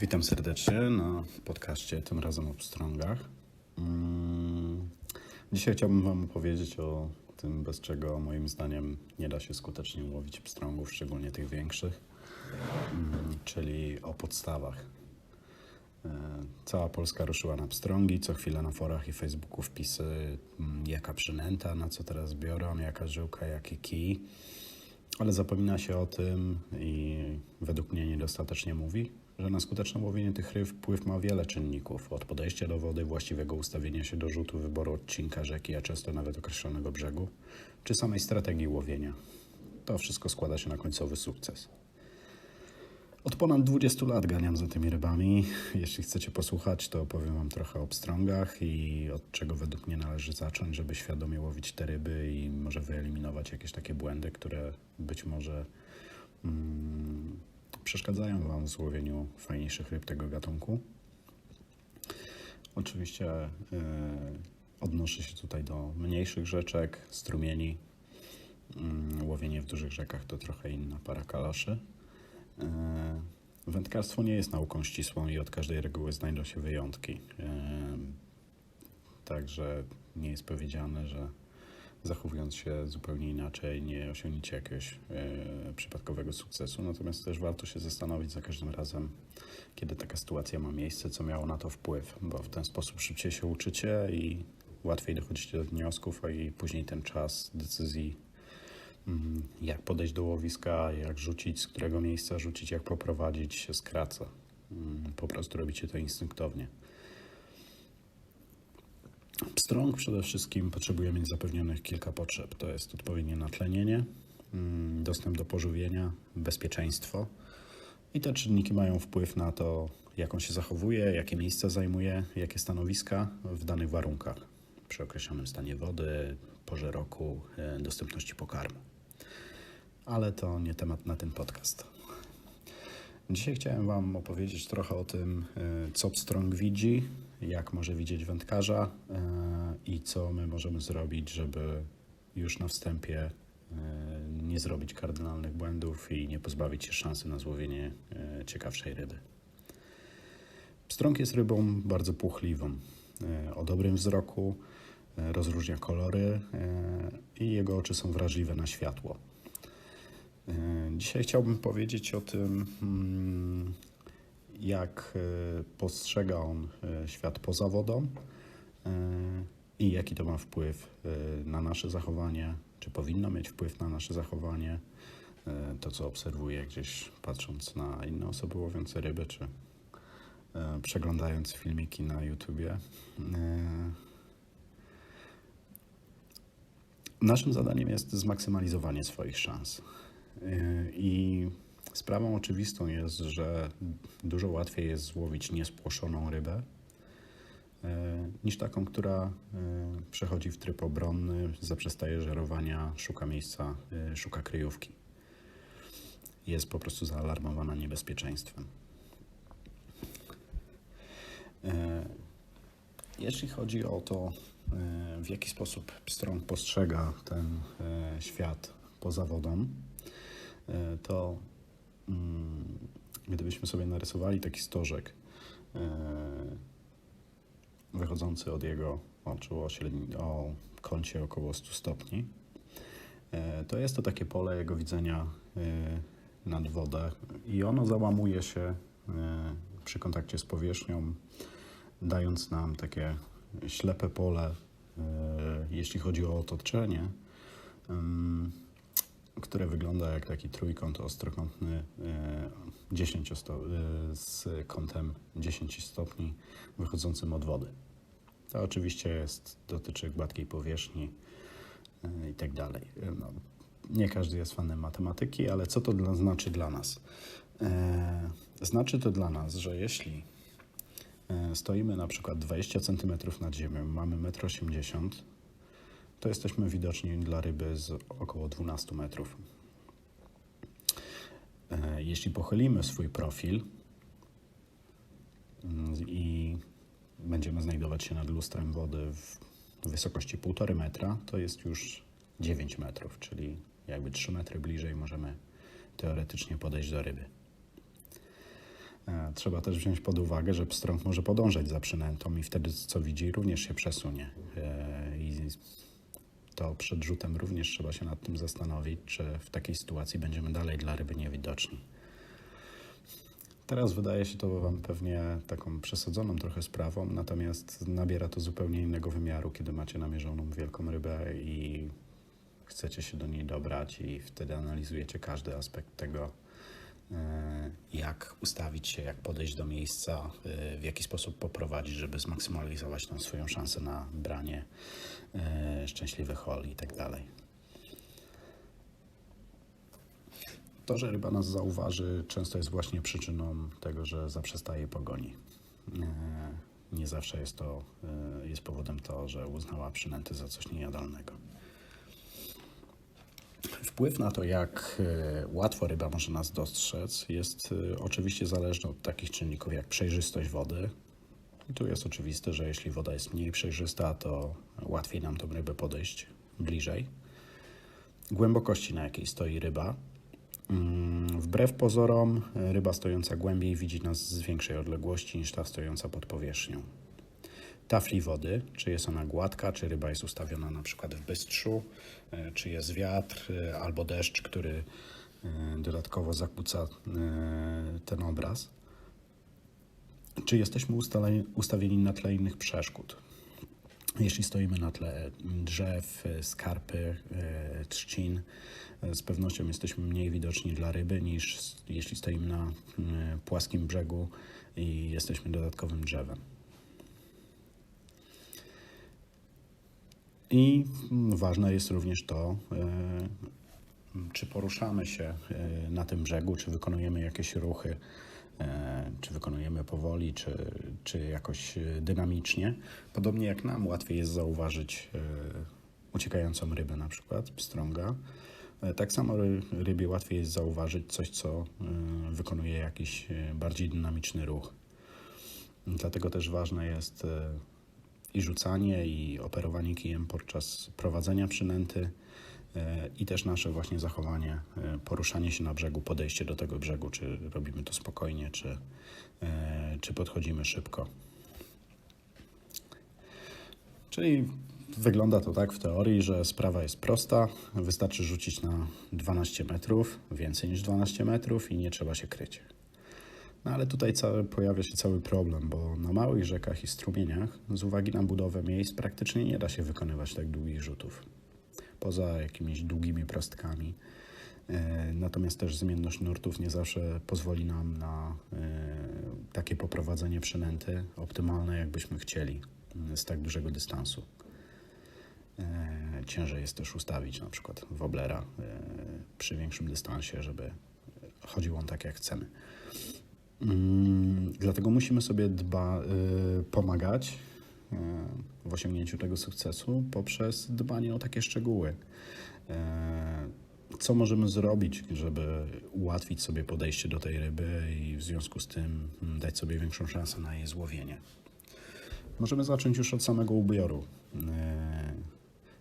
Witam serdecznie na podcaście, tym razem o pstrągach. Mm, Dzisiaj chciałbym Wam opowiedzieć o tym, bez czego moim zdaniem nie da się skutecznie łowić pstrągów, szczególnie tych większych, mm, czyli o podstawach. E, Cała Polska ruszyła na pstrągi, co chwilę na forach i Facebooku wpisy, mm, jaka przynęta, na co teraz biorą, jaka żyłka, jaki kij. Ale zapomina się o tym i według mnie niedostatecznie mówi, że na skuteczne łowienie tych ryb wpływ ma wiele czynników. Od podejścia do wody, właściwego ustawienia się do rzutu, wyboru odcinka rzeki, a często nawet określonego brzegu, czy samej strategii łowienia. To wszystko składa się na końcowy sukces. Od ponad 20 lat ganiam za tymi rybami. Jeśli chcecie posłuchać, to opowiem Wam trochę o pstrągach i od czego według mnie należy zacząć, żeby świadomie łowić te ryby i może wyeliminować jakieś takie błędy, które być może mm, przeszkadzają Wam w złowieniu fajniejszych ryb tego gatunku. Oczywiście y, odnoszę się tutaj do mniejszych rzeczek, strumieni. Mm, łowienie w dużych rzekach to trochę inna para kaloszy. E, Wędkarstwo nie jest nauką ścisłą i od każdej reguły znajdą się wyjątki. E, Także nie jest powiedziane, że zachowując się zupełnie inaczej nie osiągniecie jakiegoś e, przypadkowego sukcesu. Natomiast też warto się zastanowić za każdym razem, kiedy taka sytuacja ma miejsce, co miało na to wpływ, bo w ten sposób szybciej się uczycie i łatwiej dochodzicie do wniosków, a i później ten czas decyzji Mm, jak podejść do łowiska, jak rzucić, z którego miejsca rzucić, jak poprowadzić się skraca. Mm, Po prostu robicie to instynktownie. Pstrąg przede wszystkim potrzebuje mieć zapewnionych kilka potrzeb. To jest odpowiednie natlenienie, mm, dostęp do pożywienia, bezpieczeństwo. I te czynniki mają wpływ na to, jak on się zachowuje, jakie miejsca zajmuje, jakie stanowiska w danych warunkach, przy określonym stanie wody, porze roku, e, dostępności pokarmu. Ale to nie temat na ten podcast. Dzisiaj chciałem Wam opowiedzieć trochę o tym, e, co pstrąg widzi, jak może widzieć wędkarza e, i co my możemy zrobić, żeby już na wstępie e, nie zrobić kardynalnych błędów i nie pozbawić się szansy na złowienie e, ciekawszej ryby. Pstrąg jest rybą bardzo płochliwą, e, o dobrym wzroku, rozróżnia kolory i jego oczy są wrażliwe na światło. Dzisiaj chciałbym powiedzieć o tym, mm, jak e, postrzega on e, świat poza wodą e, i jaki to ma wpływ na nasze zachowanie, czy powinno mieć wpływ na nasze zachowanie, to co obserwuję gdzieś patrząc na inne osoby łowiące ryby, czy przeglądając filmiki na YouTubie. Naszym zadaniem jest zmaksymalizowanie swoich szans. I sprawą oczywistą jest, że dużo łatwiej jest złowić niespłoszoną rybę yy, niż taką, która yy, przechodzi w tryb obronny, zaprzestaje żerowania, szuka miejsca, yy, szuka kryjówki. Jest po prostu zaalarmowana niebezpieczeństwem. Jeśli chodzi o to, e, w jaki sposób pstrąg postrzega ten e, świat poza wodą, e, to gdybyśmy sobie narysowali taki stożek e, wychodzący od jego oczu o, średni, o kącie około 100 stopni, e, to jest to takie pole jego widzenia e, nad wodę i ono załamuje się przy kontakcie z powierzchnią dając nam takie ślepe pole, jeśli chodzi o otoczenie, em, które wygląda jak taki trójkąt ostrokątny e, 10 sto- e, z kątem 10 stopni wychodzącym od wody. To oczywiście jest, dotyczy gładkiej powierzchni e, i tak dalej. E, No, nie każdy jest fanem matematyki, ale co to dla, znaczy dla nas? E, znaczy to dla nas, że jeśli E, stoimy na przykład 20 cm nad ziemią, mamy 1,80 m, to jesteśmy widoczni dla ryby z około 12 metrów. E, Jeśli pochylimy swój profil mm, i będziemy znajdować się nad lustrem wody w wysokości 1,5 metra, to jest już 9 metrów, czyli jakby 3 metry bliżej możemy teoretycznie podejść do ryby. E, Trzeba też wziąć pod uwagę, że pstrąg może podążać za przynętą i wtedy co widzi również się przesunie. E, to przed rzutem również trzeba się nad tym zastanowić, czy w takiej sytuacji będziemy dalej dla ryby niewidoczni. Teraz wydaje się to Wam pewnie taką przesadzoną trochę sprawą, natomiast nabiera to zupełnie innego wymiaru, kiedy macie namierzoną wielką rybę i chcecie się do niej dobrać i wtedy analizujecie każdy aspekt tego, jak ustawić się, jak podejść do miejsca, e, w jaki sposób poprowadzić, żeby zmaksymalizować tą swoją szansę na branie e, szczęśliwych hol i tak dalej. To, że ryba nas zauważy, często jest właśnie przyczyną tego, że zaprzestaje pogoni. E, Nie zawsze jest to e, jest powodem to, że uznała przynęty za coś niejadalnego. Wpływ na to, jak e, łatwo ryba może nas dostrzec, jest e, oczywiście zależny od takich czynników jak przejrzystość wody. I tu jest oczywiste, że jeśli woda jest mniej przejrzysta, to łatwiej nam tą rybę podejść bliżej. Głębokości, na jakiej stoi ryba. Mm, Wbrew pozorom, e, ryba stojąca głębiej widzi nas z większej odległości niż ta stojąca pod powierzchnią. Tafli wody, czy jest ona gładka, czy ryba jest ustawiona na przykład w bystrzu, e, czy jest wiatr e, albo deszcz, który e, dodatkowo zakłóca ten obraz. Czy jesteśmy ustawieni na tle innych przeszkód? Jeśli stoimy na tle drzew, skarpy, trzcin, z pewnością jesteśmy mniej widoczni dla ryby niż jeśli stoimy na płaskim brzegu i jesteśmy dodatkowym drzewem. I ważne jest również to, e, czy poruszamy się e, na tym brzegu, czy wykonujemy jakieś ruchy, e, czy wykonujemy powoli, czy, czy jakoś dynamicznie. Podobnie jak nam łatwiej jest zauważyć uciekającą rybę, na przykład pstrąga. Tak samo ry- rybie łatwiej jest zauważyć coś, co wykonuje jakiś bardziej dynamiczny ruch. Dlatego też ważne jest i rzucanie, i operowanie kijem podczas prowadzenia przynęty, e, i też nasze właśnie zachowanie, e, poruszanie się na brzegu, podejście do tego brzegu, czy robimy to spokojnie, czy, e, czy podchodzimy szybko. Czyli wygląda to tak w teorii, że sprawa jest prosta. Wystarczy rzucić na 12 metrów, więcej niż 12 metrów i nie trzeba się kryć. No ale tutaj cały, pojawia się cały problem, bo na małych rzekach i strumieniach z uwagi na budowę miejsc praktycznie nie da się wykonywać tak długich rzutów. Poza jakimiś długimi prostkami. E, Natomiast też zmienność nurtów nie zawsze pozwoli nam na e, takie poprowadzenie przynęty optymalne, jakbyśmy chcieli m, z tak dużego dystansu. E, Ciężej jest też ustawić na przykład woblera przy większym dystansie, żeby chodził on tak jak chcemy. Mm, Dlatego musimy sobie dba, y, pomagać y, w osiągnięciu tego sukcesu poprzez dbanie o takie szczegóły. Y, Co możemy zrobić, żeby ułatwić sobie podejście do tej ryby i w związku z tym mm, dać sobie większą szansę na jej złowienie? Możemy zacząć już od samego ubioru.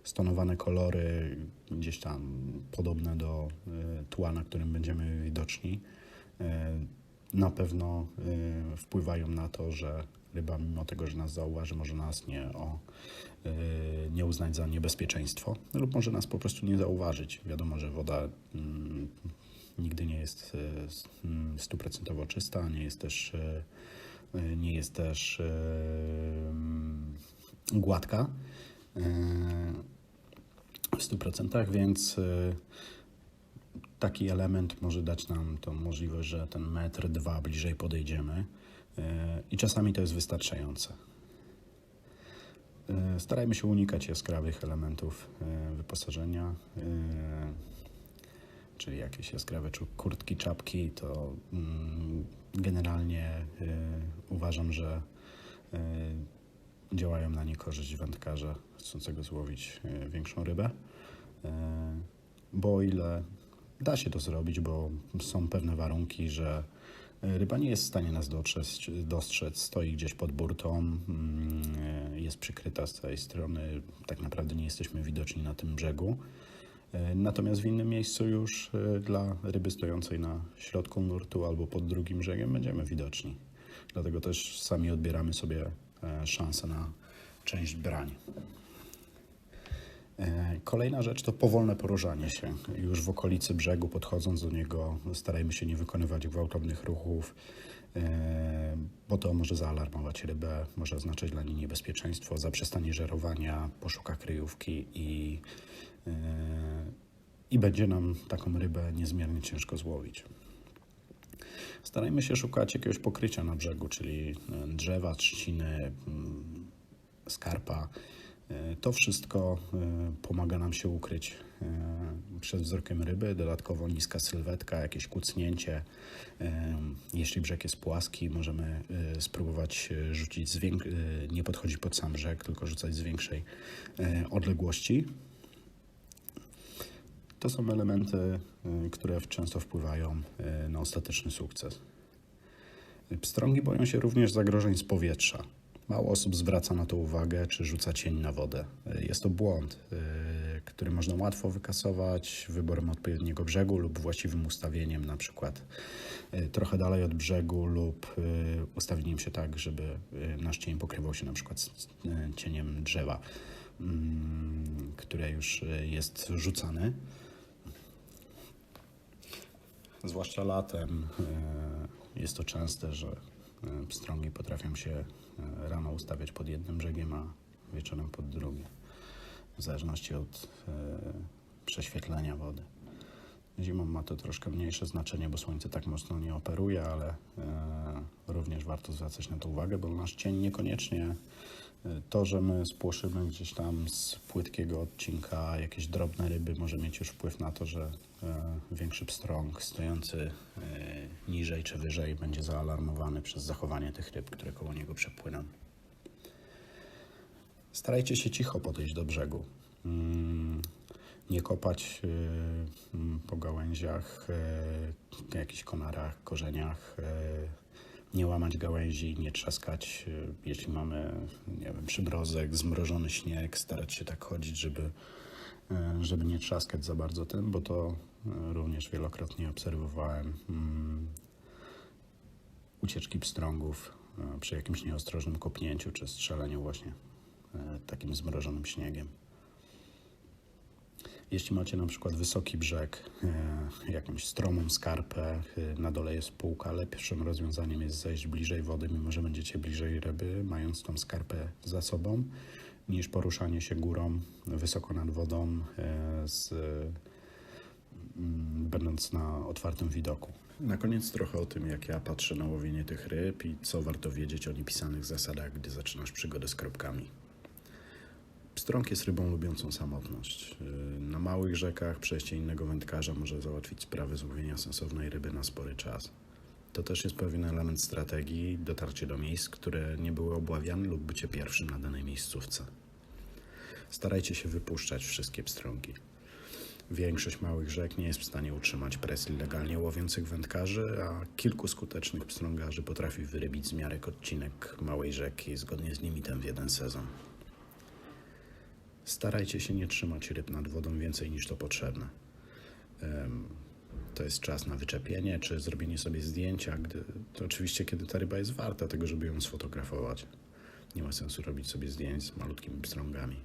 Stonowane kolory, gdzieś tam podobne do tła, na którym będziemy widoczni, na pewno y, wpływają na to, że ryba, mimo tego, że nas zauważy, może nas nie, o, y, nie uznać za niebezpieczeństwo, lub może nas po prostu nie zauważyć. Wiadomo, że woda mm, nigdy nie jest y, mm, stuprocentowo czysta, nie jest też, nie jest też mm, gładka w 100%, więc taki element może dać nam tą możliwość, że ten metr, dwa bliżej podejdziemy y, i czasami to jest wystarczające. Y, Starajmy się unikać jaskrawych elementów y, wyposażenia, czyli jakieś jaskrawe kurtki, czapki, to mm, generalnie uważam, że działają na niekorzyść wędkarza chcącego złowić większą rybę. Bo o ile da się to zrobić, bo są pewne warunki, że y, ryba nie jest w stanie nas dotrzeć, dostrzec, stoi gdzieś pod burtą, mm, y, jest przykryta z tej strony, tak naprawdę nie jesteśmy widoczni na tym brzegu. E, Natomiast w innym miejscu już e, dla ryby stojącej na środku nurtu albo pod drugim brzegiem będziemy widoczni. Dlatego też sami odbieramy sobie e, szansę na część brań. E, Kolejna rzecz to powolne poruszanie się. Już w okolicy brzegu, podchodząc do niego, starajmy się nie wykonywać gwałtownych ruchów, e, bo to może zaalarmować rybę, może oznaczać dla niej niebezpieczeństwo, zaprzestanie żerowania, poszuka kryjówki i, e, i będzie nam taką rybę niezmiernie ciężko złowić. Starajmy się szukać jakiegoś pokrycia na brzegu, czyli drzewa, trzciny, mm, skarpa. E, To wszystko e, pomaga nam się ukryć e, przed wzrokiem ryby. Dodatkowo niska sylwetka, jakieś kucnięcie. Jeśli brzeg jest płaski, możemy spróbować rzucić nie podchodzić pod sam brzeg, tylko rzucać z większej odległości. To są elementy, które często wpływają na ostateczny sukces. Pstrągi boją się również zagrożeń z powietrza. Mało osób zwraca na to uwagę, czy rzuca cień na wodę. Y, Jest to błąd, y, który można łatwo wykasować wyborem odpowiedniego brzegu lub właściwym ustawieniem, na przykład y, trochę dalej od brzegu lub ustawieniem się tak, żeby nasz cień pokrywał się na przykład z cieniem drzewa, mm, które już jest rzucane. Zwłaszcza latem e, jest to częste, że e, pstrągi potrafią się e, rano ustawiać pod jednym brzegiem, a wieczorem pod drugim. W zależności od e, prześwietlenia wody. Zimą ma to troszkę mniejsze znaczenie, bo słońce tak mocno nie operuje, ale e, również warto zwracać na to uwagę, bo nasz cień niekoniecznie e, to, że my spłoszymy gdzieś tam z płytkiego odcinka jakieś drobne ryby, może mieć już wpływ na to, że e, większy pstrąg stojący e, niżej czy wyżej będzie zaalarmowany przez zachowanie tych ryb, które koło niego przepłyną. Starajcie się cicho podejść do brzegu. Mm, Nie kopać y, mm, po gałęziach, jakichś konarach, korzeniach. Nie łamać gałęzi, nie trzaskać. y, Jeśli mamy, nie wiem, przymrozek, zmrożony śnieg, starać się tak chodzić, żeby, y, żeby nie trzaskać za bardzo tym, bo to y, również wielokrotnie obserwowałem. mm, Ucieczki pstrągów przy jakimś nieostrożnym kopnięciu czy strzeleniu właśnie takim zmrożonym śniegiem. Jeśli macie na przykład wysoki brzeg, e, jakąś stromą skarpę, e, na dole jest półka, lepszym rozwiązaniem jest zejść bliżej wody, mimo że będziecie bliżej ryby, mając tą skarpę za sobą, niż poruszanie się górą wysoko nad wodą, e, z, mm, będąc na otwartym widoku. Na koniec trochę o tym, jak ja patrzę na łowienie tych ryb i co warto wiedzieć o niepisanych zasadach, gdy zaczynasz przygodę z kropkami. Pstrąg jest rybą lubiącą samotność. Yy, Na małych rzekach przejście innego wędkarza może załatwić sprawę złowienia sensownej ryby na spory czas. To też jest pewien element strategii, dotarcie do miejsc, które nie były obławiane lub bycie pierwszym na danej miejscówce. Starajcie się wypuszczać wszystkie pstrągi. Większość małych rzek nie jest w stanie utrzymać presji legalnie łowiących wędkarzy, a kilku skutecznych pstrągarzy potrafi wyrybić z miarek odcinek małej rzeki zgodnie z limitem w jeden sezon. Starajcie się nie trzymać ryb nad wodą więcej niż to potrzebne. To jest czas na wyczepienie czy zrobienie sobie zdjęcia, gdy, to oczywiście kiedy ta ryba jest warta tego, żeby ją sfotografować. Nie ma sensu robić sobie zdjęć z malutkimi pstrągami.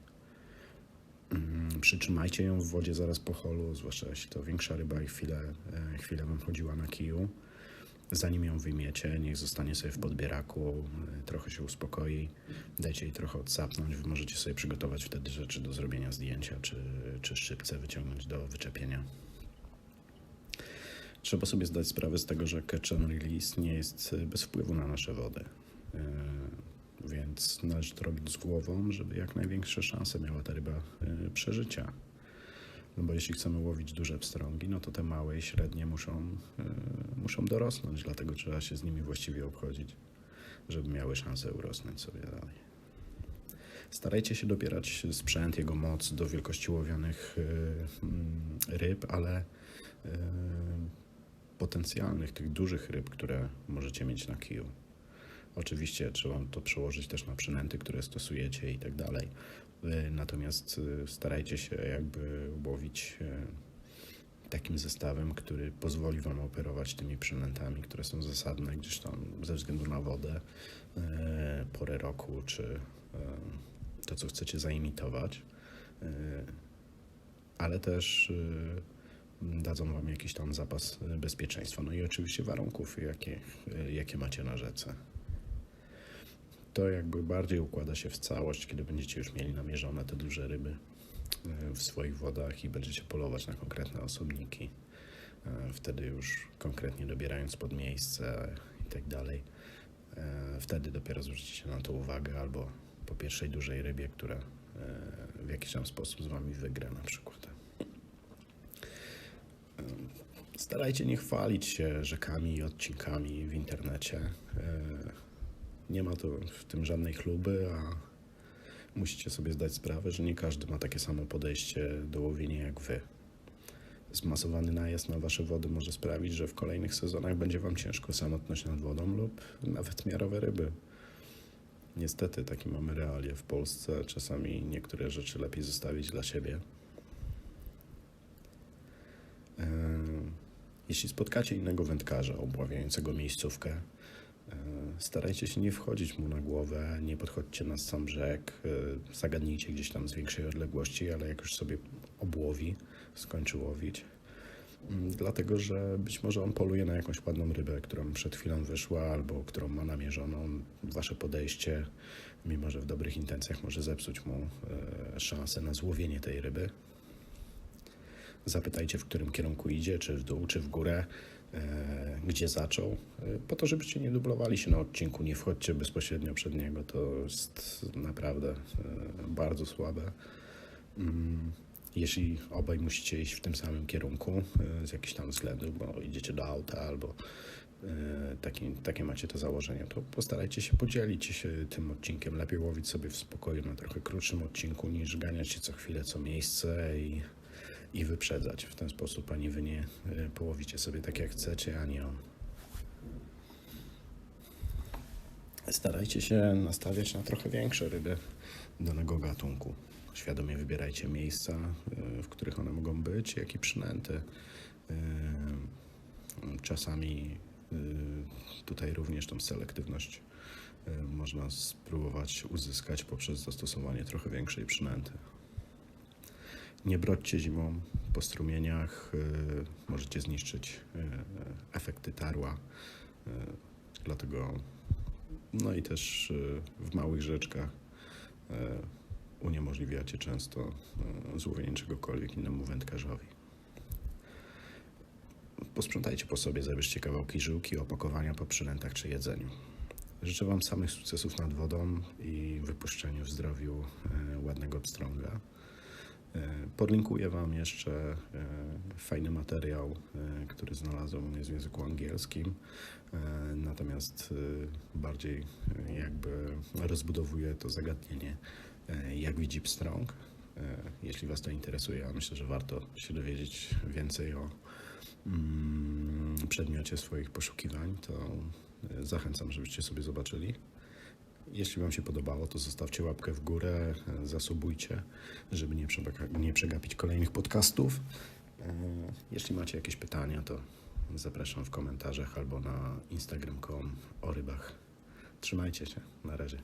Mm, Przytrzymajcie ją w wodzie zaraz po holu, zwłaszcza jeśli to większa ryba i chwilę, e, chwilę wam chodziła na kiju. Zanim ją wyjmiecie, niech zostanie sobie w podbieraku, e, trochę się uspokoi, dajcie jej trochę odsapnąć. Wy możecie sobie przygotować wtedy rzeczy do zrobienia zdjęcia, czy, czy szczypce wyciągnąć do wyczepienia. Trzeba sobie zdać sprawę z tego, że catch and release nie jest e, bez wpływu na nasze wody. E, Więc należy to robić z głową, żeby jak największe szanse miała ta ryba przeżycia. No bo jeśli chcemy łowić duże pstrągi, no to te małe i średnie muszą, e, muszą dorosnąć, dlatego trzeba się z nimi właściwie obchodzić, żeby miały szansę urosnąć sobie dalej. Starajcie się dobierać sprzęt, jego moc do wielkości łowionych e, mm, ryb, ale e, potencjalnych, tych dużych ryb, które możecie mieć na kiju. Oczywiście trzeba to przełożyć też na przynęty, które stosujecie i tak dalej. Y, Natomiast y, starajcie się jakby łowić y, takim zestawem, który pozwoli Wam operować tymi przynętami, które są zasadne gdzieś tam ze względu na wodę, porę roku, czy to, co chcecie zaimitować. Ale też dadzą Wam jakiś tam zapas bezpieczeństwa. No i oczywiście warunków, jakie, jakie macie na rzece. To jakby bardziej układa się w całość, kiedy będziecie już mieli namierzone te duże ryby y, w swoich wodach i będziecie polować na konkretne osobniki. Y, Wtedy już konkretnie dobierając pod miejsce i tak dalej, y, wtedy dopiero zwrócicie na to uwagę albo po pierwszej dużej rybie, która w jakiś tam sposób z Wami wygra na przykład. Starajcie nie chwalić się rzekami i odcinkami w internecie. Nie ma to w tym żadnej chluby, a musicie sobie zdać sprawę, że nie każdy ma takie samo podejście do łowienia jak wy. Zmasowany najazd na wasze wody może sprawić, że w kolejnych sezonach będzie wam ciężko samotność nad wodą lub nawet miarowe ryby. Niestety, takie mamy realie w Polsce. Czasami niektóre rzeczy lepiej zostawić dla siebie. Jeśli spotkacie innego wędkarza obławiającego miejscówkę, starajcie się nie wchodzić mu na głowę, nie podchodźcie na sam brzeg, e, zagadnijcie gdzieś tam z większej odległości, ale jak już sobie obłowi, skończy łowić, mm, dlatego że być może on poluje na jakąś ładną rybę, którą przed chwilą wyszła albo którą ma namierzoną. Wasze podejście, mimo że w dobrych intencjach, może zepsuć mu e, szansę na złowienie tej ryby. Zapytajcie, w którym kierunku idzie, czy w dół, czy w górę, gdzie zaczął, e, po to, żebyście nie dublowali się na odcinku. Nie wchodźcie bezpośrednio przed niego, to jest naprawdę e, bardzo słabe. Mm, Jeśli obaj musicie iść w tym samym kierunku e, z jakichś tam względów, bo idziecie do auta albo e, taki, takie macie to założenie, to postarajcie się podzielić się tym odcinkiem. Lepiej łowić sobie w spokoju na trochę krótszym odcinku, niż ganiać się co chwilę, co miejsce i i wyprzedzać. W ten sposób ani wy nie y, połowicie sobie tak jak chcecie, ani on. Starajcie się nastawiać na trochę większe ryby danego gatunku. Świadomie wybierajcie miejsca, y, w których one mogą być, jak i przynęty. Y, Czasami tutaj również tą selektywność można spróbować uzyskać poprzez zastosowanie trochę większej przynęty. Nie brodźcie zimą po strumieniach, y, możecie zniszczyć y, efekty tarła. y, Dlatego, no i też y, w małych rzeczkach y, uniemożliwiacie często y, złowienie czegokolwiek innemu wędkarzowi. Posprzątajcie po sobie, zabierzcie kawałki żyłki, opakowania po przynętach czy jedzeniu. Życzę Wam samych sukcesów nad wodą i wypuszczeniu w zdrowiu ładnego pstrąga. E, Podlinkuję Wam jeszcze e, fajny materiał, e, który znalazłem, on jest w języku angielskim, natomiast bardziej jakby rozbudowuje to zagadnienie, jak widzi pstrąg. Jeśli Was to interesuje, a myślę, że warto się dowiedzieć więcej o mm, przedmiocie swoich poszukiwań, to zachęcam, żebyście sobie zobaczyli. Jeśli Wam się podobało, to zostawcie łapkę w górę, zasubujcie, żeby nie, nie przegapić kolejnych podcastów. E, Jeśli macie jakieś pytania, to zapraszam w komentarzach albo na instagram.com o rybach. Trzymajcie się, na razie.